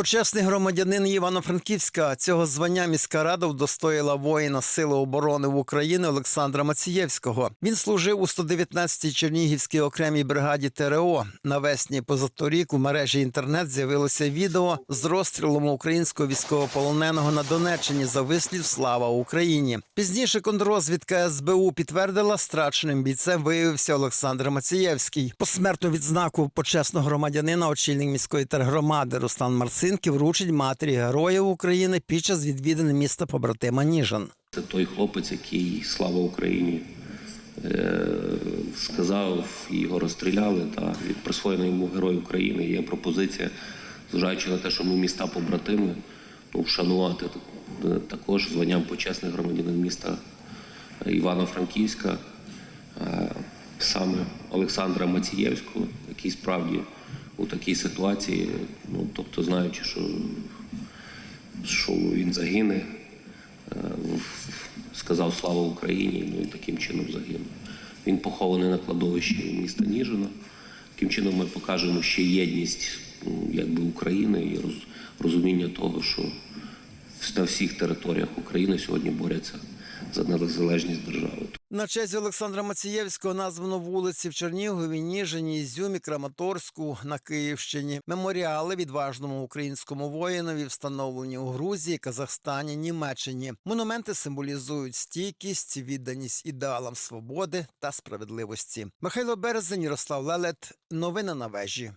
Почесний громадянин Івано-Франківська цього звання міська рада вдостоїла воїна Сили оборони в Україні Олександра Мацієвського. Він служив у 119-й Чернігівській окремій бригаді ТРО. Навесні позаторік у мережі інтернет з'явилося відео з розстрілом українського військовополоненого на Донеччині за вислів Слава Україні. Пізніше контррозвідка СБУ підтвердила, страченим бійцем виявився Олександр Мацієвський. Посмертну відзнаку почесного громадянина очільник міської тергромади Руслан Марцинків вручить матері героїв України під час відвідини міста побратима Ніжин. Це той хлопець, який слава Україні е, сказав, його розстріляли. Та від йому Герой України є пропозиція, зважаючи на те, що ми міста побратими, ну, вшанувати е, також званням почесних громадянин міста Івано-Франківська, е, саме Олександра Мацієвського, який справді у такій ситуації, ну тобто знаючи, що, що він загине, е, сказав слава Україні, ну і таким чином загинув. Він похований на кладовищі міста Ніжина. Таким чином ми покажемо ще єдність якби України і розуміння того, що на всіх територіях України сьогодні борються за незалежність держави. На честь Олександра Мацієвського названо вулиці в Чернігові, Ніжині, Ізюмі, Краматорську на Київщині. Меморіали відважному українському воїнові встановлені у Грузії, Казахстані, Німеччині. Монументи символізують стійкість, відданість ідеалам свободи та справедливості. Михайло Березень, Ярослав Лелет. Новини на вежі.